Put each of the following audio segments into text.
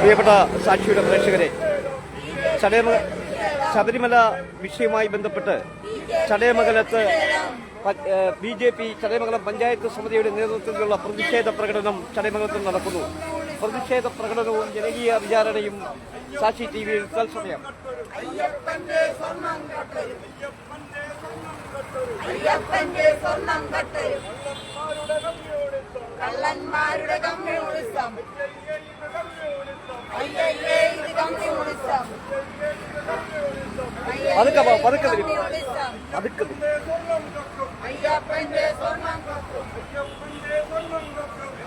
പ്രിയപ്പെട്ട സാക്ഷിയുടെ പ്രേക്ഷകരെ ചടയമ ശബരിമല വിഷയവുമായി ബന്ധപ്പെട്ട് ചടയമംഗലത്ത് B J P Chadayamangalam panchayat സമിതിയുടെ നേതൃത്വത്തിലുള്ള പ്രതിഷേധ പ്രകടനം ചടയമംഗലത്തിൽ നടക്കുന്നു. പ്രതിഷേധ പ്രകടനവും ജനകീയ വിചാരണയും സാക്ഷി ടി വിയിൽ തത്സമയം. അയ്യപ്പന്റെ സ്വർണം കട്ടരും. കള്ളന്മാരുടെ കമ്മ്യൂണിസം. അയ്യയ്യേ ഇത് കമ്മ്യൂണിസം. പതുക്കെ പോ, പതുക്കെ ഇത് വരൂ. കമ്മ്യൂണിസം അതുക്ക് അയ്യപ്പന്റെ സ്വർണം കത്തും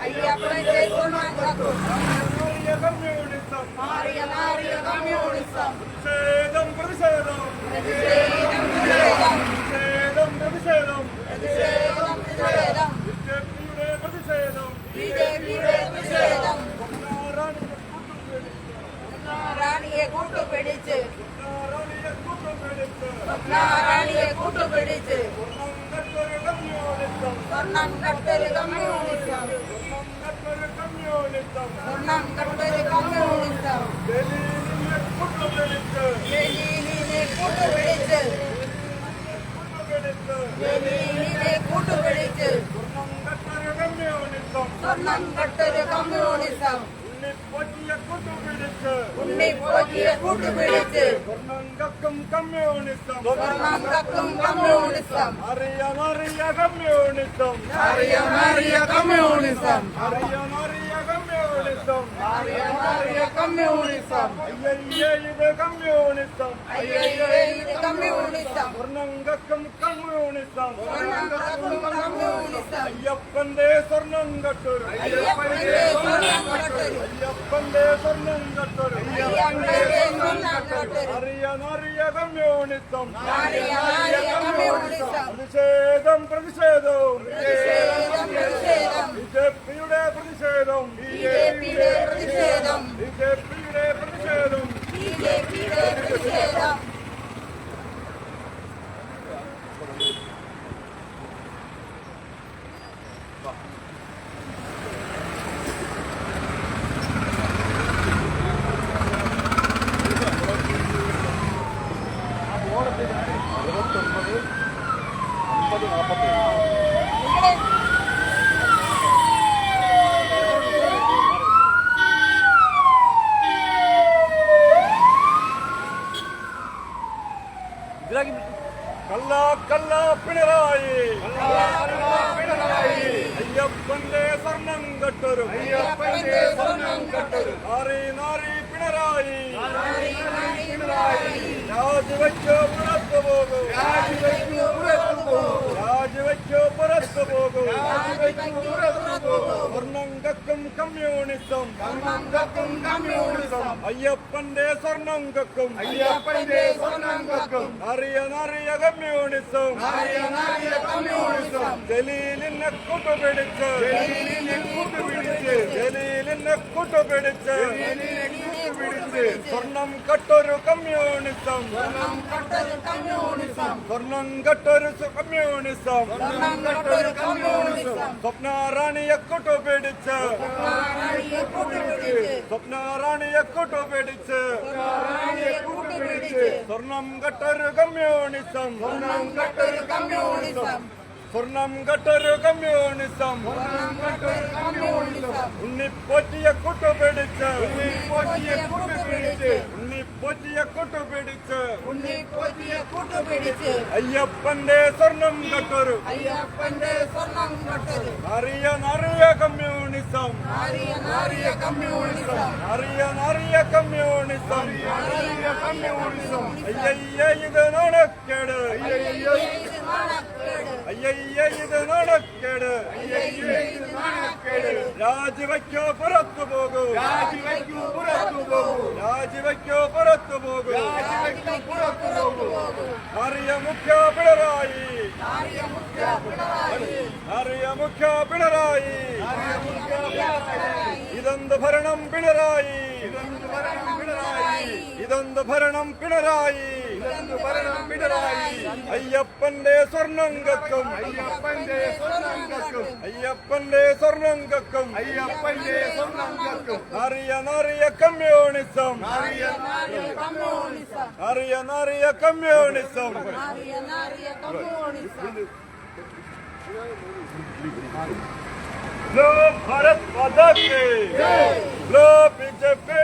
അയ്യപ്പന്റെ സ്വർണം കത്തും മാറിയ മാറിയ കമ്മ്യൂണിസം. പ്രതിഷേധം പ്രതിഷേധം. പ്രതിഷേധം. நாராயணியை கூட்டு பிடிச்சு நாராயணியை கூட்டு பிடிச்சு சொன்னம் கட்டரு கம்யூனிசம் சொன்னம் கட்டரு கம்யூனிசம் കൂട്ടുപിടിച്ച് സ്വർണങ്കക്കും കമ്മ്യൂണിസം. സ്വർണം കക്കും കമ്മ്യൂണിസം. അറിയാമറിയ കമ്മ്യൂണിസം. അറിയാമറിയ കമ്മ്യൂണിസം. അറിയാമറിയ കമ്മ്യൂണിസം. അറിയാമറിയ കമ്മ്യൂണിസം. അയ്യയ്യേ ഇത് കമ്മ്യൂണിസം. അയ്യയ്യോ ഇത് കമ്മ്യൂണിസം. സ്വർണങ്കക്കും കമ്മ്യൂണിസം. സ്വർണം കക്കും കമ്മ്യൂണിസം അയ്യപ്പന്റെ സ്വർണം കട്ടൊരു. അയ്യപ്പന്റെ സ്വർണം കട്ടൊരു. അയ്യപ്പന്റെ സ്വർണം കട്ടൊരു. അറിയനറിയ കമ്മ്യൂണിസം. പ്രതിഷേധം പ്രതിഷേധവും. ബി ജെ പിയുടെ പ്രതിഷേധം. ബി ജെ പിയുടെ പ്രതിഷേധം. ബി ജെ പിയുടെ പ്രതിഷേധം. ബി ജെ പിയുടെ പ്രതിഷേധം. സ്വർണം കക്കും കമ്മ്യൂണിസം. സ്വർണങ്കക്കും കമ്മ്യൂണിസം. അയ്യപ്പന്റെ സ്വർണങ്കക്കും അയ്യപ്പന്റെ സ്വർണങ്കക്കും കക്കും അറിയ നറിയ കമ്മ്യൂണിസം. അറിയ നറിയ കമ്മ്യൂണിസം. ജലീലിനെ കൂട്ടുപിടിച്ച്. ജലീലിനെ കൂട്ടുപിടിച്ച്. ജലീലിനെ കൂട്ടുപിടിച്ച്. പിടിച്ച്. സ്വർണം കട്ടൊരു കമ്മ്യൂണിസം. സ്വർണം കട്ടൊരു കമ്മ്യൂണിസം. സ്വപ്ന റാണിയെ കൂട്ടു പിടിച്ച്. സ്വപ്ന റാണിയെ കൂട്ടു പിടിച്ച്. സ്വർണം കട്ടൊരു കമ്മ്യൂണിസം. സ്വർണം കട്ടൊരു കമ്മ്യൂണിസം. സ്വർണം കട്ടൊരു കമ്മ്യൂണിസം. ഉണ്ണിപ്പൊറ്റിയെ കൂട്ടുപിടിച്ച് ഉണ്ണിപ്പൊറ്റിയെ ഉണ്ണിപ്പോറ്റിയെ കൂട്ടുപിടിച്ച് അയ്യപ്പന്റെ സ്വർണം കട്ടൊരു. അയ്യപ്പന്റെ സ്വർണം കട്ടൊരു. അറിയ നറിയ കമ്മ്യൂണിസം. അറിയ നറിയ കമ്മ്യൂണിസം. അറിയ നറിയ കമ്മ്യൂണിസം. അറിയ കമ്മ്യൂണിസം. അയ്യയ്യ ഇത് നാണക്കേട്. അയ്യയ്യ ഇത് നാണക്കേട്. അയ്യയ്യ ഇത് നാണക്കേട് അയ്യയ്യോ ഇത് നാണക്കേട് രാജിവയ്ക്കോ പുറത്തു പോകൂ രാജിവയ്ക്കോ പുറത്തു പോകൂ രാജിവയ്ക്കോ പുറത്തു പോകൂ രാജിവെക്കൂ പുറത്തു പോകൂ അറിയ മുഖ്യ പിണറായി നാരിയ മുഖ്യ പിണറായി അറിയ മുഖ്യ പിണറായി പിണറായി ഇതെന്ത് ഭരണം പിണറായി പിണറായി ഇതെന്ത് ഭരണം പിണറായി ഇതെന്ത് ഭരണം പിണറായി അയ്യപ്പന്റെ സ്വർണം കക്കും അയ്യപ്പന്റെ സ്വർണം കക്കും അയ്യപ്പന്റെ സ്വർണം കക്കും അയ്യപ്പന്റെ സ്വർണം കക്കും അറിയ നറിയ കമ്മ്യൂണിസം അറിയ നറിയ കമ്മ്യൂണിസം ലോ ഭാരത് പദ ലോ ബിജെപി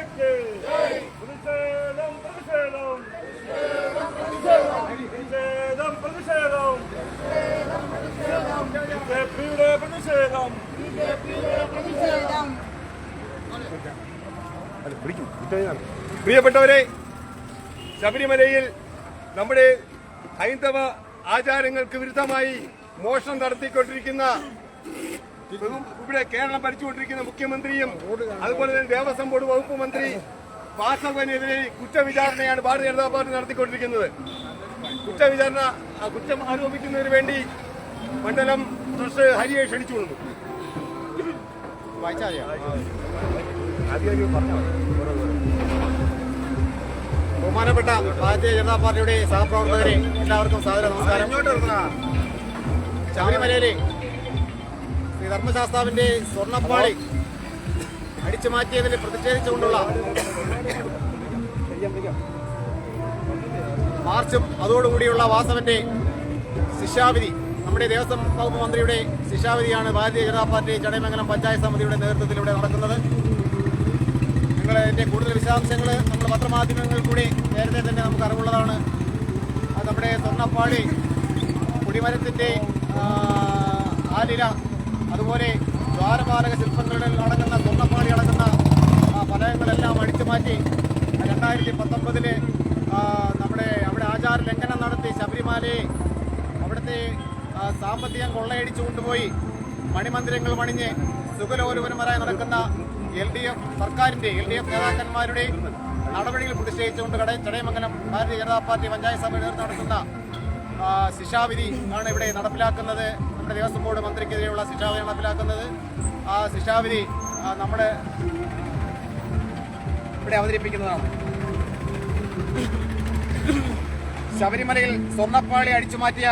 പ്രതിഷേധം പ്രിയപ്പെട്ടവരെ ശബരിമലയിൽ നമ്മുടെ ഹൈന്ദവ ആചാരങ്ങൾക്ക് വിരുദ്ധമായി മോഷണം നടത്തിക്കൊണ്ടിരിക്കുന്ന ഇവിടെ കേരളം ഭരിച്ചുകൊണ്ടിരിക്കുന്ന മുഖ്യമന്ത്രിയും അതുപോലെ തന്നെ ദേവസ്വം ബോർഡ് വകുപ്പ് മന്ത്രി വാസവനെതിരെ കുറ്റവിചാരണയാണ് ഭാരതീയ ജനതാ പാർട്ടി നടത്തിക്കൊണ്ടിരിക്കുന്നത്. കുറ്റവിചാരണ കുറ്റം ആരോപിക്കുന്നതിന് വേണ്ടി മണ്ഡലം ട്രസ്റ്റ് ഹരിയെ ക്ഷണിച്ചുകൊള്ളുന്നു ബഹുമാനപ്പെട്ട ഭാരതീയ ജനതാ പാർട്ടിയുടെ സഹപ്രവർത്തകരെ എല്ലാവർക്കും സാദര നമസ്കാരം ശബരിമലയിലെ ശ്രീ ധർമ്മശാസ്താവിന്റെ സ്വർണപ്പാളി അടിച്ചു മാറ്റിയതിൽ പ്രതിഷേധിച്ചുകൊണ്ടുള്ള മാർച്ചും അതോടുകൂടിയുള്ള വാസവന്റെ ശിക്ഷാവിധി നമ്മുടെ ദേവസ്വം വകുപ്പ് മന്ത്രിയുടെ ശിക്ഷാവിധിയാണ് ഭാരതീയ ജനതാ പാർട്ടി ചടയമംഗലം പഞ്ചായത്ത് സമിതിയുടെ നേതൃത്വത്തിൽ ഇവിടെ നടക്കുന്നത് നിങ്ങൾ കൂടുതൽ വിശദാംശങ്ങൾ നമ്മൾ പത്രമാധ്യമങ്ങളിൽ കൂടി നേരത്തെ തന്നെ നമുക്ക് അറിവുള്ളതാണ്. അത് നമ്മുടെ സ്വർണപ്പാളി കുടിമരത്തിന്റെ ആലില അതുപോലെ ദ്വാരപാലക ശില്പങ്ങളിൽ അടങ്ങുന്ന സ്വർണപ്പാളി അടങ്ങുന്ന പലയങ്ങളെല്ലാം അടിച്ചു മാറ്റി രണ്ടായിരത്തി പത്തൊമ്പതിൽ നമ്മുടെ ആചാര ലംഘനം നടത്തി ശബരിമലയെ അവിടുത്തെ സാമ്പത്തികം കൊള്ളയടിച്ചു കൊണ്ടുപോയി. മണിമന്ദിരങ്ങൾ പണിഞ്ഞ് സുഖലോലുപരമരായി നടക്കുന്ന എൽ ഡി എഫ് സർക്കാരിന്റെ എൽ ഡി എഫ് നേതാക്കന്മാരുടെ നടപടികൾ പ്രതിഷേധിച്ചുകൊണ്ട് കട ചടയമംഗലം ഭാരതീയ ജനതാ പാർട്ടി പഞ്ചായത്ത് സഭ എതിർത്ത് നടത്തുന്ന ശിക്ഷാവിധി ആണ് ഇവിടെ നടപ്പിലാക്കുന്നത്. നമ്മുടെ ദേവസ്വം ബോർഡ് മന്ത്രിക്കെതിരെയുള്ള ശിക്ഷാവിധി നടപ്പിലാക്കുന്നത്. ആ ശിക്ഷാവിധി നമ്മുടെ ഇവിടെ അവതരിപ്പിക്കുന്നതാണ്. ശബരിമലയിൽ സ്വർണപ്പാളി അടിച്ചു മാറ്റിയ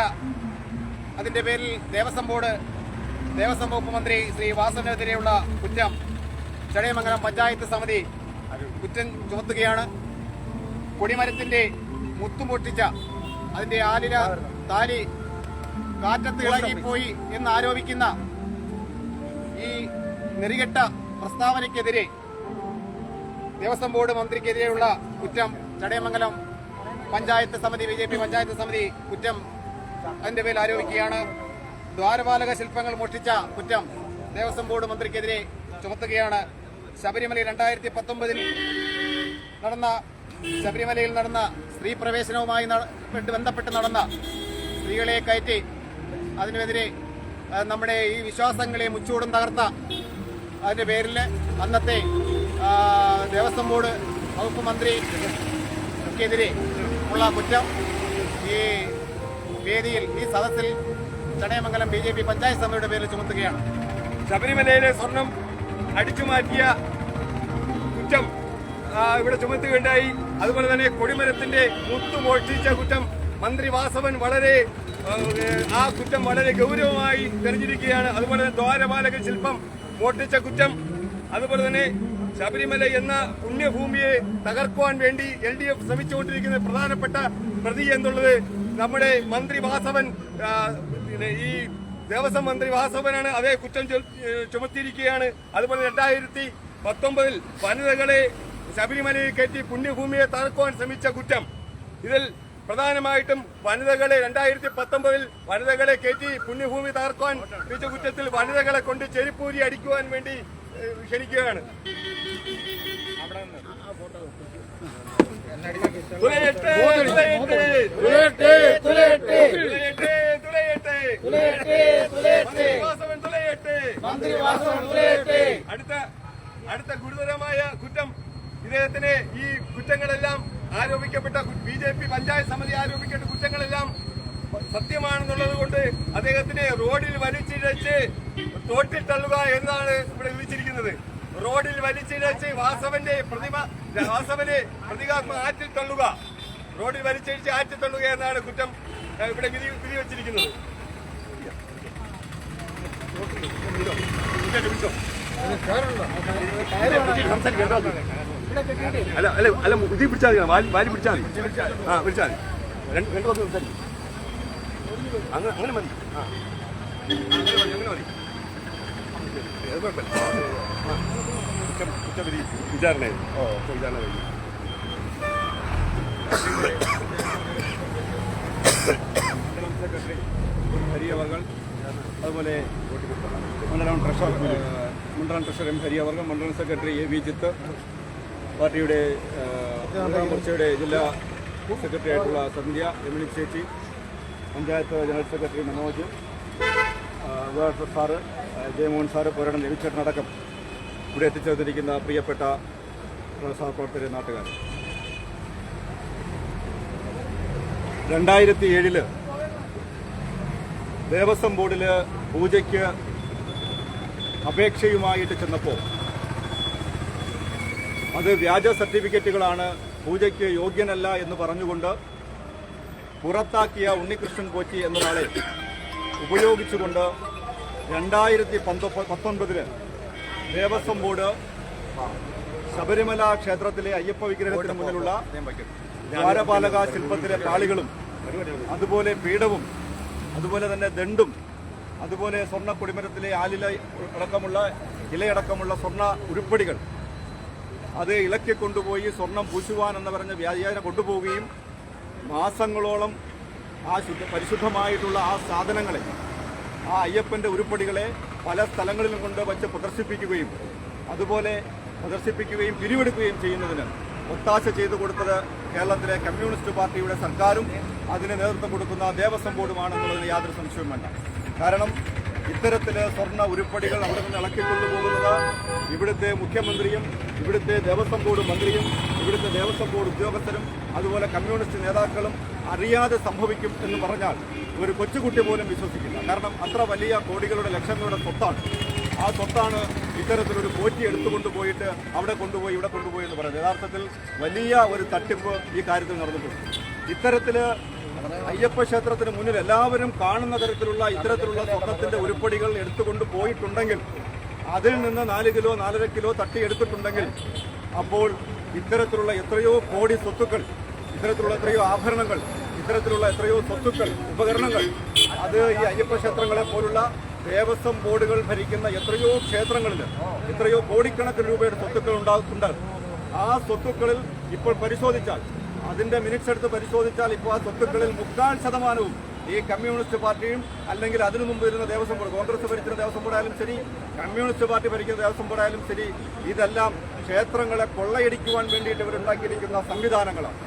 അതിന്റെ പേരിൽ ദേവസ്വം ബോർഡ് ദേവസ്വം വകുപ്പ് മന്ത്രി ശ്രീ വാസനെതിരെയുള്ള കുറ്റം ചടയമംഗലം പഞ്ചായത്ത് സമിതി കുറ്റം ചുമത്തുകയാണ്. കൊടിമരത്തിന്റെ മുത്തുപൊട്ടിച്ച അതിന്റെ ആലില താലി കാറ്റത്ത് ഇളകിപ്പോയി എന്ന് ആരോപിക്കുന്ന ഈ നെറികെട്ട പ്രസ്താവനയ്ക്കെതിരെ ദേവസ്വം ബോർഡ് മന്ത്രിക്കെതിരെയുള്ള കുറ്റം ചടയമംഗലം പഞ്ചായത്ത് സമിതി ബി ജെ പി പഞ്ചായത്ത് സമിതി കുറ്റം അതിന്റെ പേരിൽ ആരോപിക്കുകയാണ്. ദ്വാരപാലക ശില്പങ്ങൾ മോഷ്ടിച്ച കുറ്റം ദേവസ്വം ബോർഡ് മന്ത്രിക്കെതിരെ ചുമത്തുകയാണ്. ശബരിമല രണ്ടായിരത്തി പത്തൊമ്പതിൽ നടന്ന ശബരിമലയിൽ നടന്ന സ്ത്രീ പ്രവേശനവുമായി ബന്ധപ്പെട്ട് നടന്ന സ്ത്രീകളെ കയറ്റി അതിനെതിരെ നമ്മുടെ ഈ വിശ്വാസങ്ങളെ മുച്ചൂടും തകർത്ത അതിന്റെ പേരിൽ അന്നത്തെ ദേവസ്വം ബോർഡ് വകുപ്പ് മന്ത്രിക്കെതിരെ ഉള്ള കുറ്റം ഈ വേദിയിൽ ഈ സദസ്സിൽ Chadayamangalam B J P panchayat സമിതിയുടെ പേരിൽ ചുമത്തുകയാണ്. ശബരിമലയിലെ സ്വർണം അടിച്ചു മാറ്റിയ കുറ്റം ഇവിടെ ചുമത്തുകയുണ്ടായി. അതുപോലെ തന്നെ കൊടിമരത്തിന്റെ മുത്തു മോഷ്ടിച്ച കുറ്റം മന്ത്രി വാസവൻ വളരെ ആ കുറ്റം വളരെ ഗൗരവമായി തെരഞ്ഞെടുക്കുകയാണ്. അതുപോലെ തന്നെ ദ്വാരപാലക ശില്പം മോഷ്ടിച്ച കുറ്റം അതുപോലെ തന്നെ ശബരിമല എന്ന പുണ്യഭൂമിയെ തകർക്കുവാൻ വേണ്ടി എൽ ഡി എഫ് ശ്രമിച്ചുകൊണ്ടിരിക്കുന്ന പ്രധാനപ്പെട്ട പ്രതി എന്നുള്ളത് നമ്മുടെ മന്ത്രി വാസവൻ ഈ ദേവസ്വം മന്ത്രി വാസവനാണ്. അതേ കുറ്റം ചുമത്തിയിരിക്കുകയാണ്. അതുപോലെ രണ്ടായിരത്തി പത്തൊമ്പതിൽ വനിതകളെ ശബരിമലയിൽ കയറ്റി പുണ്യഭൂമിയെ തകർക്കുവാൻ ശ്രമിച്ച കുറ്റം. ഇതിൽ പ്രധാനമായിട്ടും വനിതകളെ രണ്ടായിരത്തി പത്തൊമ്പതിൽ വനിതകളെ കയറ്റി പുണ്യഭൂമി തകർക്കുവാൻ ശ്രമിച്ച കുറ്റത്തിൽ വനിതകളെ കൊണ്ട് ചെരിപ്പൂരി അടിക്കുവാൻ വേണ്ടി ക്ഷണിക്കുകയാണ്. അടുത്ത അടുത്ത ഗുരുതരമായ കുറ്റം ഇദ്ദേഹത്തിന് ഈ കുറ്റങ്ങളെല്ലാം ആരോപിക്കപ്പെട്ട ബി ജെ പി പഞ്ചായത്ത് സമിതി ആരോപിക്കേണ്ട കുറ്റങ്ങളെല്ലാം സത്യമാണെന്നുള്ളത് കൊണ്ട് അദ്ദേഹത്തിനെ റോഡിൽ വലിച്ചിഴച്ച് തോട്ടിൽ തള്ളുക എന്നാണ് ഇവിടെ വിളിച്ചിരിക്കുന്നത്. റോഡിൽ വലിച്ചിഴച്ച് വാസവന്റെ പ്രതിമ വാസവനെ പ്രതികാത്മ ആറ്റിൽ തള്ളുക. റോഡിൽ വലിച്ചഴിച്ച് ആറ്റിത്തള്ളുക എന്നാണ് കുറ്റം ഇവിടെ വിധി വിധി വെച്ചിരിക്കുന്നത്. അല്ല അല്ല അല്ല ഇത് പിടിച്ചാൽ മതി വാലി വാലി പിടിച്ചാൽ മതി. ആ പിടിച്ചാൽ മതി. രണ്ട് രണ്ട് ദിവസം സംസാരിക്കും. അങ്ങനെ അങ്ങനെ മതി. ആ. അങ്ങനെ മതി അങ്ങനെ മതി. അത് കുഴപ്പമില്ല. കുറ്റം കുറ്റവിധി വിചാരണ ഓ വിചാരണ കഴിഞ്ഞു സെക്രട്ടറി അതുപോലെ മണ്ഡലം ട്രഷറർ ഏഹ്, മണ്ഡലം ട്രഷറർ എം ഹരിയവർഗം മണ്ഡലം സെക്രട്ടറി എ വി ജിത്ത് പാർട്ടിയുടെ മോർച്ചയുടെ ജില്ലാ സെക്രട്ടറി ആയിട്ടുള്ള സന്ധ്യ എമിലി ചേച്ചി panchayat general secretary Manoj sir Jayamohan sir Pooradam രവിച്ചേട്ടനടക്കം ഇവിടെ എത്തിച്ചേർന്നിരിക്കുന്ന പ്രിയപ്പെട്ട സഹപ്രവർത്തകരെ നാട്ടുകാർ. രണ്ടായിരത്തി ഏഴിൽ ദേവസ്വം ബോർഡിൽ പൂജയ്ക്ക് അപേക്ഷയുമായിട്ട് ചെന്നപ്പോൾ അത് വ്യാജ സർട്ടിഫിക്കറ്റുകളാണ് പൂജയ്ക്ക് യോഗ്യനല്ല എന്ന് പറഞ്ഞുകൊണ്ട് പുറത്താക്കിയ ഉണ്ണികൃഷ്ണൻ കോച്ചി എന്നൊരാളെ ഉപയോഗിച്ചുകൊണ്ട് രണ്ടായിരത്തി പത്തൊൻപതിൽ ദേവസ്വം ബോർഡ് ശബരിമല ക്ഷേത്രത്തിലെ അയ്യപ്പ വിഗ്രഹത്തിന് മുന്നിലുള്ള ദ്വാരപാലക ശില്പത്തിലെ താളികളും അതുപോലെ പീഠവും അതുപോലെ തന്നെ ദണ്ടും അതുപോലെ സ്വർണ കൊടിമരത്തിലെ ആലില അടക്കമുള്ള ഇലയടക്കമുള്ള സ്വർണ ഉരുപ്പടികൾ. അത് ഇളക്കി കൊണ്ടുപോയി സ്വർണം പൂശുവാൻ എന്ന് പറഞ്ഞ വ്യാജേന കൊണ്ടുപോവുകയും മാസങ്ങളോളം ആ ശുദ്ധ പരിശുദ്ധമായിട്ടുള്ള ആ സാധനങ്ങളെ ആ അയ്യപ്പന്റെ ഉരുപ്പടികളെ പല സ്ഥലങ്ങളിലും കൊണ്ട് വച്ച് പ്രദർശിപ്പിക്കുകയും അതുപോലെ പ്രദർശിപ്പിക്കുകയും പിരിവെടുക്കുകയും ചെയ്യുന്നതിന് ഒത്താശ ചെയ്തു കൊടുത്തത് കേരളത്തിലെ കമ്മ്യൂണിസ്റ്റ് പാർട്ടിയുടെ സർക്കാരും അതിന് നേതൃത്വം കൊടുക്കുന്ന ദേവസ്വം ബോർഡുമാണെന്നുള്ളതിന് യാതൊരു സംശയവും വേണ്ട. കാരണം ഇത്തരത്തിൽ സ്വർണ ഉരുപ്പടികൾ അവിടെ നിന്ന് ഇളക്കിക്കൊണ്ടുപോകുന്നത് ഇവിടുത്തെ മുഖ്യമന്ത്രിയും ഇവിടുത്തെ ദേവസ്വം ബോർഡ് മന്ത്രിയും ഇവിടുത്തെ ദേവസ്വം ബോർഡ് ഉദ്യോഗസ്ഥരും അതുപോലെ കമ്മ്യൂണിസ്റ്റ് നേതാക്കളും അറിയാതെ സംഭവിക്കും എന്ന് പറഞ്ഞാൽ ഒരു കൊച്ചുകുട്ടി പോലും വിശ്വസിക്കില്ല. കാരണം അത്ര വലിയ കോടികളുടെ ലക്ഷങ്ങളുടെ സ്വത്താണ്. ആ സ്വത്താണ് ഇത്തരത്തിലൊരു പോറ്റി എടുത്തുകൊണ്ട് പോയിട്ട് അവിടെ കൊണ്ടുപോയി ഇവിടെ കൊണ്ടുപോയി എന്ന് പറയുന്നത്. യഥാർത്ഥത്തിൽ വലിയ ഒരു തട്ടിപ്പ് ഈ കാര്യത്തിൽ നടന്നിട്ടുണ്ട്. ഇത്തരത്തിൽ അയ്യപ്പ ക്ഷേത്രത്തിന് മുന്നിൽ എല്ലാവരും കാണുന്ന തരത്തിലുള്ള ഇത്തരത്തിലുള്ള സ്വർണത്തിന്റെ ഉരുപ്പടികൾ എടുത്തുകൊണ്ട് പോയിട്ടുണ്ടെങ്കിൽ അതിൽ നിന്ന് നാല് കിലോ നാലര കിലോ തട്ടിയെടുത്തിട്ടുണ്ടെങ്കിൽ അപ്പോൾ ഇത്തരത്തിലുള്ള എത്രയോ കോടി സ്വത്തുക്കൾ ഇത്തരത്തിലുള്ള എത്രയോ ആഭരണങ്ങൾ ഇത്തരത്തിലുള്ള എത്രയോ സ്വത്തുക്കൾ ഉപകരണങ്ങൾ അത് ഈ അയ്യപ്പ ക്ഷേത്രങ്ങളെ പോലുള്ള ദേവസ്വം ബോർഡുകൾ ഭരിക്കുന്ന എത്രയോ ക്ഷേത്രങ്ങളിൽ എത്രയോ കോടിക്കണക്കിന് രൂപയുടെ സ്വത്തുക്കൾ ഉണ്ടാകുന്നുണ്ട് ആ സ്വത്തുക്കളിൽ ഇപ്പോൾ പരിശോധിച്ചാൽ അതിന്റെ മിനിറ്റ്സ് എടുത്ത് പരിശോധിച്ചാൽ ഇപ്പോൾ ആ സ്വത്തുക്കളിൽ മുക്കാൽ ശതമാനവും ഈ കമ്മ്യൂണിസ്റ്റ് പാർട്ടിയും അല്ലെങ്കിൽ അതിനു മുമ്പ് ഇരുന്ന ദേവസ്വം ബോർഡ് കോൺഗ്രസ് ഭരിക്കുന്ന ദേവസ്വം ബോർഡായാലും ശരി കമ്മ്യൂണിസ്റ്റ് പാർട്ടി ഭരിക്കുന്ന ദേവസ്വം ബോർഡായാലും ശരി ഇതെല്ലാം ക്ഷേത്രങ്ങളെ കൊള്ളയടിക്കുവാൻ വേണ്ടിയിട്ട് ഇവരുണ്ടാക്കിയിരിക്കുന്ന സംവിധാനങ്ങളാണ്.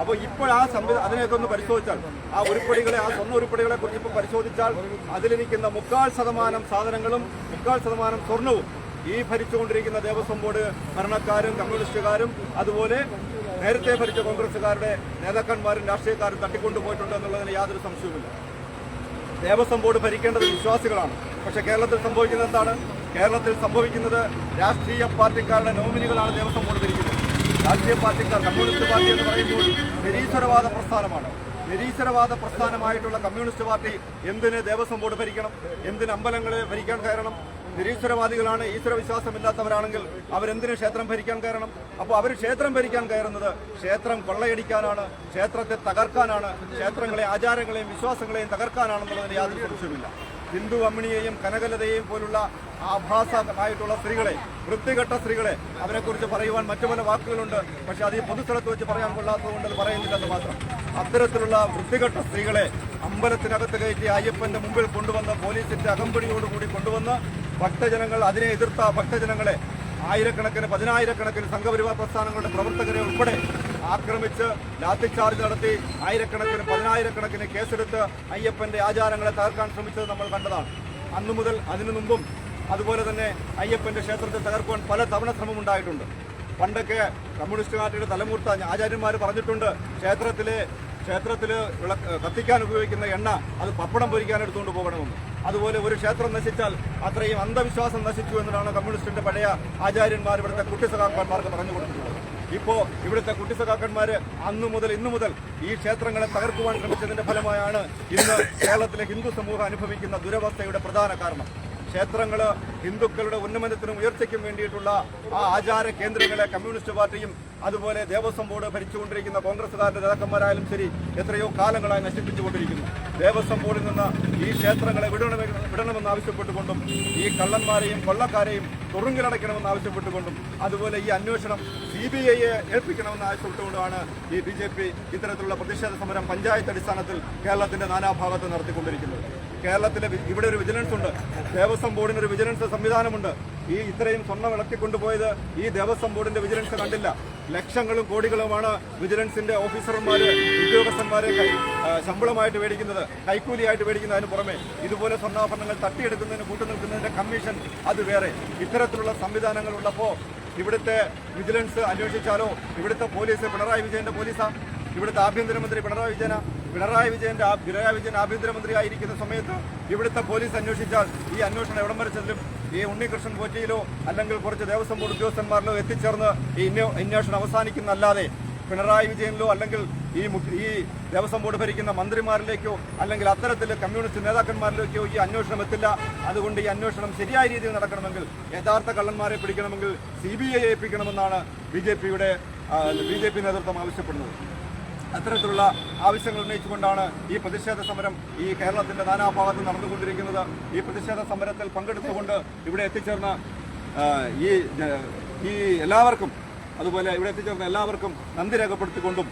അപ്പോൾ ഇപ്പോൾ ആ സംവിധാനം അതിനെയൊക്കെ ഒന്ന് പരിശോധിച്ചാൽ ആ ഉരുപ്പടികളെ ആ സ്വർണ ഉരുപ്പടികളെ കുറിച്ച് ഇപ്പോൾ പരിശോധിച്ചാൽ അതിലിരിക്കുന്ന മുക്കാൽ ശതമാനം സാധനങ്ങളും മുക്കാൽ ശതമാനം സ്വർണവും ഈ ഭരിച്ചുകൊണ്ടിരിക്കുന്ന ദേവസ്വം ബോർഡ് ഭരണക്കാരും കമ്മ്യൂണിസ്റ്റുകാരും അതുപോലെ നേരത്തെ ഭരിച്ച കോൺഗ്രസുകാരുടെ നേതാക്കന്മാരും രാഷ്ട്രീയക്കാരും തട്ടിക്കൊണ്ടുപോയിട്ടുണ്ട് എന്നുള്ളതിന് യാതൊരു സംശയവുമില്ല. ദേവസ്വം ബോർഡ് ഭരിക്കേണ്ടത് വിശ്വാസികളാണ്. പക്ഷേ കേരളത്തിൽ സംഭവിക്കുന്നത് എന്താണ്? കേരളത്തിൽ സംഭവിക്കുന്നത് രാഷ്ട്രീയ പാർട്ടിക്കാരുടെ നോമിനികളാണ് ദേവസ്വം ബോർഡ് ഭരിക്കുന്നത്. രാഷ്ട്രീയ പാർട്ടിക്കാർ കമ്മ്യൂണിസ്റ്റ് പാർട്ടി എന്ന് പറയുമ്പോൾ നിരീശ്വരവാദ പ്രസ്ഥാനമാണ്. നിരീശ്വരവാദ പ്രസ്ഥാനമായിട്ടുള്ള കമ്മ്യൂണിസ്റ്റ് പാർട്ടി എന്തിന് ദേവസ്വം ബോർഡ് ഭരിക്കണം? എന്തിന് അമ്പലങ്ങളെ ഭരിക്കാൻ കയറണം? നിരീശ്വരവാദികളാണ് ഈശ്വര വിശ്വാസമില്ലാത്തവരാണെങ്കിൽ അവരെന്തിനു ക്ഷേത്രം ഭരിക്കാൻ കയറണം? അപ്പോൾ അവർ ക്ഷേത്രം ഭരിക്കാൻ കയറുന്നത് ക്ഷേത്രം കൊള്ളയടിക്കാനാണ് ക്ഷേത്രത്തെ തകർക്കാനാണ് ക്ഷേത്രങ്ങളെ ആചാരങ്ങളെയും വിശ്വാസങ്ങളെയും തകർക്കാനാണെന്നുള്ളതിന് യാതൊരു സംശയമില്ല ഹിന്ദു അമ്മിണിയെയും കനകലതയെയും പോലുള്ള ആഭാസമായിട്ടുള്ള സ്ത്രീകളെ വൃത്തികെട്ട സ്ത്രീകളെ അവരെക്കുറിച്ച് പറയുവാൻ മറ്റു പല വാക്കുകളുണ്ട്. പക്ഷെ അത് ഈ പൊതുസ്ഥലത്ത് വെച്ച് പറയാൻ കൊള്ളാത്തതുകൊണ്ട് അത് പറയുന്നില്ലെന്ന് മാത്രം. അത്തരത്തിലുള്ള വൃത്തികെട്ട സ്ത്രീകളെ അമ്പലത്തിനകത്ത് കയറ്റി അയ്യപ്പന്റെ മുമ്പിൽ കൊണ്ടുവന്ന് പോലീസിന്റെ അകമ്പടിയോടുകൂടി കൊണ്ടുവന്ന് ഭക്തജനങ്ങൾ അതിനെ എതിർത്ത ഭക്തജനങ്ങളെ ആയിരക്കണക്കിന് പതിനായിരക്കണക്കിന് സംഘപരിവാർ പ്രസ്ഥാനങ്ങളുടെ പ്രവർത്തകരെ ഉൾപ്പെടെ ആക്രമിച്ച് ലാത്തിച്ചാർജ് നടത്തി ആയിരക്കണക്കിന് പതിനായിരക്കണക്കിന് കേസെടുത്ത് അയ്യപ്പന്റെ ആചാരങ്ങളെ തകർക്കാൻ ശ്രമിച്ചത് നമ്മൾ കണ്ടതാണ്. അന്നു മുതൽ അതിനു മുമ്പും അതുപോലെ തന്നെ അയ്യപ്പന്റെ ക്ഷേത്രത്തെ തകർക്കുവാൻ പല തവണ ശ്രമമുണ്ടായിട്ടുണ്ട് പണ്ടൊക്കെ കമ്മ്യൂണിസ്റ്റ് പാർട്ടിയുടെ തലമൂർത്ത ആചാര്യന്മാർ പറഞ്ഞിട്ടുണ്ട് ക്ഷേത്രത്തിലെ ക്ഷേത്രത്തിൽ കത്തിക്കാൻ ഉപയോഗിക്കുന്ന എണ്ണ അത് പപ്പടം പൊരിക്കാൻ എടുത്തുകൊണ്ട് പോകണമെന്ന്. അതുപോലെ ഒരു ക്ഷേത്രം നശിച്ചാൽ അത്രയും അന്ധവിശ്വാസം നശിച്ചു എന്നതാണ് കമ്മ്യൂണിസ്റ്റിന്റെ പഴയ ആചാര്യന്മാർ ഇവിടുത്തെ കുട്ടിസഖാക്കന്മാർക്ക് പറഞ്ഞു കൊടുത്തിട്ടുള്ളത്. ഇപ്പോൾ ഇവിടുത്തെ കുട്ടിസഖാക്കന്മാർ അന്നു മുതൽ ഇന്നു മുതൽ ഈ ക്ഷേത്രങ്ങളെ തകർക്കുവാൻ ശ്രമിച്ചതിന്റെ ഫലമായാണ് ഇന്ന് കേരളത്തിലെ ഹിന്ദു സമൂഹം അനുഭവിക്കുന്ന ദുരവസ്ഥയുടെ പ്രധാന കാരണം. ക്ഷേത്രങ്ങൾ ഹിന്ദുക്കളുടെ ഉന്നമനത്തിനും ഉയർച്ചയ്ക്കും വേണ്ടിയിട്ടുള്ള ആ ആചാര കേന്ദ്രങ്ങളെ കമ്മ്യൂണിസ്റ്റ് പാർട്ടിയും അതുപോലെ ദേവസ്വം ബോർഡ് ഭരിച്ചുകൊണ്ടിരിക്കുന്ന കോൺഗ്രസുകാരുടെ നേതാക്കന്മാരായാലും ശരി എത്രയോ കാലങ്ങളായി നശിപ്പിച്ചുകൊണ്ടിരിക്കുന്നു. ദേവസ്വം ബോർഡിൽ നിന്ന് ഈ ക്ഷേത്രങ്ങളെ വിടണമെന്ന് വിടണമെന്ന് ആവശ്യപ്പെട്ടുകൊണ്ടും ഈ കള്ളന്മാരെയും കൊള്ളക്കാരെയും തുറുങ്കിലടയ്ക്കണമെന്ന് ആവശ്യപ്പെട്ടുകൊണ്ടും അതുപോലെ ഈ അന്വേഷണം സി ബി ഐയെ ഏൽപ്പിക്കണമെന്ന് ആവശ്യപ്പെട്ടുകൊണ്ടാണ് ഈ ബി ജെ പി ഇത്തരത്തിലുള്ള പ്രതിഷേധ സമരം പഞ്ചായത്ത് അടിസ്ഥാനത്തിൽ കേരളത്തിന്റെ നാനാഭാഗത്ത് നടത്തിക്കൊണ്ടിരിക്കുന്നത്. കേരളത്തിലെ ഇവിടെ ഒരു വിജിലൻസ് ഉണ്ട്. ദേവസ്വം ബോർഡിന് ഒരു വിജിലൻസ് സംവിധാനമുണ്ട്. ഈ ഇത്രയും സ്വർണം ഇളക്കിക്കൊണ്ടുപോയത് ഈ ദേവസ്വം ബോർഡിന്റെ വിജിലൻസ് കണ്ടില്ല. ലക്ഷങ്ങളും കോടികളുമാണ് വിജിലൻസിന്റെ ഓഫീസർമാര് ഉദ്യോഗസ്ഥന്മാരെ ശമ്പളമായിട്ട് മേടിക്കുന്നത് കൈക്കൂലിയായിട്ട് മേടിക്കുന്നതിന് പുറമെ ഇതുപോലെ സ്വർണാഭരണങ്ങൾ തട്ടിയെടുക്കുന്നതിന് കൂട്ടുനിൽക്കുന്നതിന്റെ കമ്മീഷൻ അത് വേറെ. ഇത്തരത്തിലുള്ള സംവിധാനങ്ങൾ ഉള്ളപ്പോ ഇവിടുത്തെ വിജിലൻസ് അന്വേഷിച്ചാലോ? ഇവിടുത്തെ പോലീസ് പിണറായി വിജയന്റെ പോലീസാ? ഇവിടുത്തെ ആഭ്യന്തരമന്ത്രി പിണറായി വിജയന? പിണറായി വിജയന്റെ പിണറായി വിജയൻ ആഭ്യന്തരമന്ത്രിയായിരിക്കുന്ന സമയത്ത് ഇവിടുത്തെ പോലീസ് അന്വേഷിച്ചാൽ ഈ അന്വേഷണം എവിടം വരെ ചെല്ലും? ഈ ഉണ്ണികൃഷ്ണൻ കൊച്ചിയിലോ അല്ലെങ്കിൽ കുറച്ച് ദേവസ്വം ബോർഡ് ഉദ്യോഗസ്ഥന്മാരിലോ എത്തിച്ചേർന്ന് ഈ അന്വേഷണം അവസാനിക്കുന്നല്ലാതെ പിണറായി വിജയനിലോ അല്ലെങ്കിൽ ഈ ഈ ദേവസ്വം ബോർഡ് ഭരിക്കുന്ന മന്ത്രിമാരിലേക്കോ അല്ലെങ്കിൽ അത്തരത്തിൽ കമ്മ്യൂണിസ്റ്റ് നേതാക്കന്മാരിലേക്കോ ഈ അന്വേഷണം എത്തില്ല. അതുകൊണ്ട് ഈ അന്വേഷണം ശരിയായ രീതിയിൽ നടക്കണമെങ്കിൽ യഥാർത്ഥ കള്ളന്മാരെ പിടിക്കണമെങ്കിൽ സി ബി ഐ ഏൽപ്പിക്കണമെന്നാണ് ബി ജെ പിയുടെ ബി ജെ പി നേതൃത്വം ആവശ്യപ്പെടുന്നത്. അത്തരത്തിലുള്ള ആവശ്യങ്ങൾ ഉന്നയിച്ചുകൊണ്ടാണ് ഈ പ്രതിഷേധ സമരം ഈ കേരളത്തിന്റെ നാനാഭാഗത്ത് നടന്നുകൊണ്ടിരിക്കുന്നത്. ഈ പ്രതിഷേധ സമരത്തിൽ പങ്കെടുത്തുകൊണ്ട് ഇവിടെ എത്തിച്ചേർന്ന ഈ ഈ എല്ലാവർക്കും അതുപോലെ ഇവിടെ എത്തിച്ചേർന്ന എല്ലാവർക്കും നന്ദി രേഖപ്പെടുത്തിക്കൊണ്ടും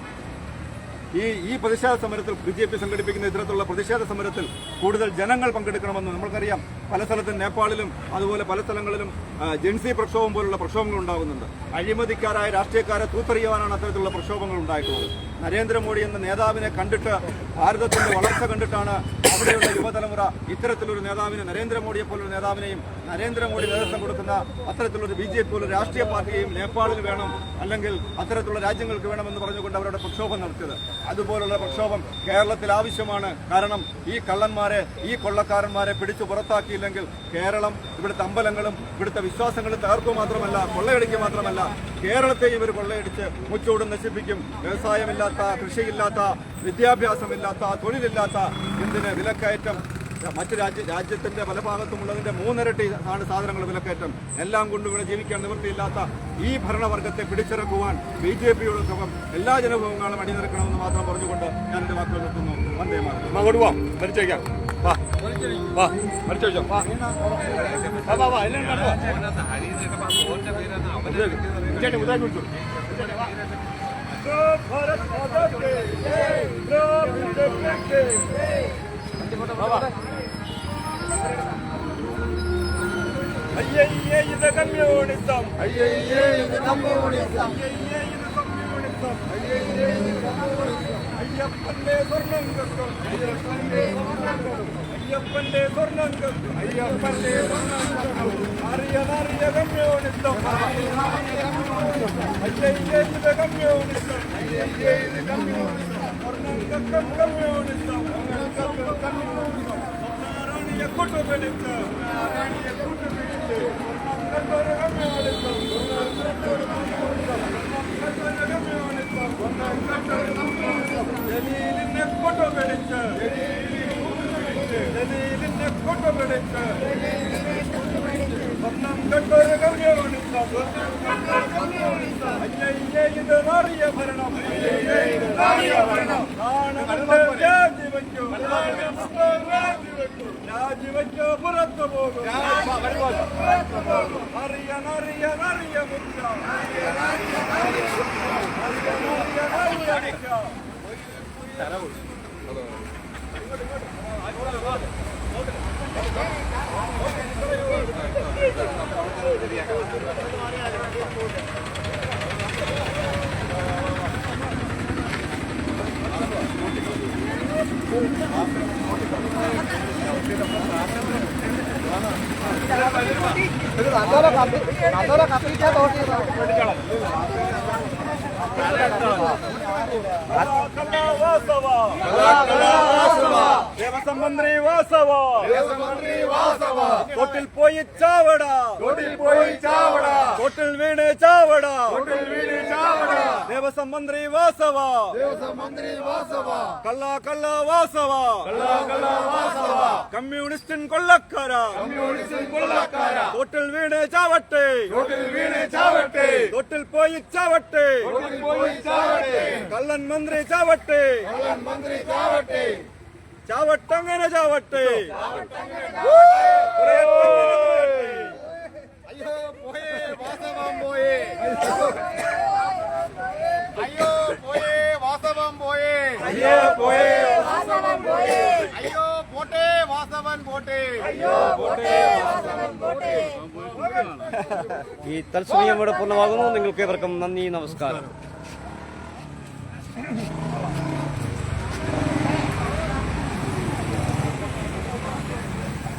ഈ ഈ പ്രതിഷേധ സമരത്തിൽ ബി ജെ പി സംഘടിപ്പിക്കുന്ന ഇത്തരത്തിലുള്ള പ്രതിഷേധ സമരത്തിൽ കൂടുതൽ ജനങ്ങൾ പങ്കെടുക്കണമെന്ന് നമ്മൾക്കറിയാം. പല സ്ഥലത്തും നേപ്പാളിലും അതുപോലെ പല സ്ഥലങ്ങളിലും ജെൻസി പ്രക്ഷോഭം പോലുള്ള പ്രക്ഷോഭങ്ങൾ ഉണ്ടാകുന്നുണ്ട്. അഴിമതിക്കാരായ രാഷ്ട്രീയക്കാരെ തൂത്തെറിയുവാനാണ് അത്തരത്തിലുള്ള പ്രക്ഷോഭങ്ങൾ ഉണ്ടായിട്ടുള്ളത്. നരേന്ദ്രമോദി എന്ന നേതാവിനെ കണ്ടിട്ട് ഭാരതത്തിന്റെ വളർച്ച കണ്ടിട്ടാണ് അവിടെയുള്ള യുവതലമുറ ഇത്തരത്തിലൊരു നേതാവിനെ നരേന്ദ്രമോദിയെ പോലൊരു നേതാവിനെയും നരേന്ദ്രമോദി നേതൃത്വം കൊടുക്കുന്ന അത്തരത്തിലൊരു ബി ജെ പി പോലൊരു രാഷ്ട്രീയ പാർട്ടിയെയും നേപ്പാളിൽ വേണം അല്ലെങ്കിൽ അത്തരത്തിലുള്ള രാജ്യങ്ങൾക്ക് വേണമെന്ന് പറഞ്ഞുകൊണ്ട് അവരുടെ പ്രക്ഷോഭം നടത്തിയത്. അതുപോലുള്ള പ്രക്ഷോഭം കേരളത്തിൽ ആവശ്യമാണ്. കാരണം ഈ കള്ളന്മാരെ ഈ കൊള്ളക്കാരന്മാരെ പിടിച്ചു പുറത്താക്കിയില്ലെങ്കിൽ കേരളം ഇവിടുത്തെ അമ്പലങ്ങളും ഇവിടുത്തെ വിശ്വാസങ്ങളും തകർക്കുക മാത്രമല്ല കൊള്ളയടിക്കുക മാത്രമല്ല കേരളത്തെ ഇവർ കൊള്ളയടിച്ച് മുച്ചൂടും നശിപ്പിക്കും. വ്യവസായമില്ലാത്ത കൃഷിയില്ലാത്ത വിദ്യാഭ്യാസമില്ലാത്ത തൊഴിലില്ലാത്ത എന്തിന് വിലക്കയറ്റം? മറ്റു രാജ്യ രാജ്യത്തിന്റെ പല ഭാഗത്തുമുള്ളതിന്റെ മൂന്നിരട്ടി ആണ് സാധനങ്ങൾ വിലക്കയറ്റം. എല്ലാം കൊണ്ട് ഇവിടെ ജീവിക്കാൻ നിവൃത്തിയില്ലാത്ത ഈ ഭരണവർഗത്തെ പിടിച്ചിറക്കുവാൻ ബി ജെ പിയോടൊപ്പം എല്ലാ ജനവിഭാഗങ്ങളും അണിനിരക്കണമെന്ന് മാത്രം പറഞ്ഞുകൊണ്ട് ഞാൻ എന്റെ വാക്കുകൾ നിർത്തുന്നു. വന്ദേ മാതരം. അങ്ങോട്ട് പോവാം മരിച്ചേക്കാം. വാ വാ മരിച്ചോ വാ. വാ വാ എല്ലാം ചേട്ടി അയ്യയ്യേ ഇത് കമ്മ്യൂണിസം അയ്യയ്യേ ഇത് കമ്മ്യൂണിസം അയ്യയ്യേ ഇത് കമ്മ്യൂണിസം അയ്യയ്യേ ഇത് കമ്മ്യൂണിസം അയ്യപ്പന്റെ സ്വർണം കെട്ടും അയ്യപ്പന്റെ സ്വർണം കെട്ടും അയ്യപ്പന്റെ സ്വർണം കെട്ടും അയ്യപ്പന്റെ സ്വർണം കെട്ടും അറിയനറിയ കമ്മ്യൂണിസം അയ്യയ്യേ ഇത് കമ്മ്യൂണിസം അയ്യയ്യേ ഇത് കമ്മ്യൂണിസം സ്വർണം കെട്ടും കമ്മ്യൂണിസം സ്വർണം കെട്ടും കമ്മ്യൂണിസം റാണിയെ കൊണ്ടുപിടിച്ച് റാണിയെ കൊണ്ടുപിടിച്ച് കണ്ടൊരു കമ്മ്യൂണിസം കണ്ടൊരു കമ്മ്യൂണിസം ജലീലിനെ കൊണ്ടുപിടിച്ച് ജലീലിനെ കൊണ്ടുപിടിച്ച് സ്വർണം കണ്ടൊരു കമ്മ്യൂണിസം അയ്യയ്യേ ഇത് നാറിയ ഭരണം അയ്യയ്യേ ഇത് നാറിയ ഭരണം നാണമുണ്ട് രാജിവെക്കൂ നാണമുണ്ട് രാജിവെക്കൂ രാജിവെക്കൂ പുറത്തു പോകും. പുറത്തു പോകും. അറിയാൻ അറിയാൻ അറിയ മുദ്ര നല്ലൊരു കത്തി നല്ലൊരു കത്തിക്കാൻ തോന്നിയതാണ് ಕಲಾ ಕಲಾ ವಾಸವ ಕಲಾ ಕಲಾ ವಾಸವ ദേവസ്വം മന്ത്രി വാസവ. തൊട്ടിൽ പോയി ചാവട. തൊട്ടിൽ പോയി ചാവട. തൊട്ടിൽ വീണ് ചാവട. തൊട്ടിൽ വീണ് ചാവട. ദേവസ്വം മന്ത്രി വാസവ. ദേവസ്വം മന്ത്രി വാസവ. കള്ള കള്ള വാസവ. കമ്മ്യൂണിസ്റ്റിൻ കൊള്ളക്കാര. തൊട്ടിൽ വീണ് ചാവട്ടെ. തൊട്ടിൽ പോയി ചാവട്ടെ. തൊട്ടിൽ പോയി ചാവട്ടെ. കള്ളൻ മന്ത്രി ചാവട്ടെ. മന്ത്രി ചാവട്ടെ. ചാവട്ടങ്ങനെ ചാവട്ടെ അയ്യോ പോയേ വാസവം പോയേ അയ്യോ പോയേ വാസവം പോയേ. അയ്യോ പോയേ വാസവം പോയേ അയ്യോ പോട്ടെ വാസവൻ പോട്ടെ. വാസവൻ പോട്ടെ ഈ തത്സമയം ഇവിടെ പൂർണമാകുന്നു. നിങ്ങൾക്ക് ഏവർക്കും നന്ദി നമസ്കാരം.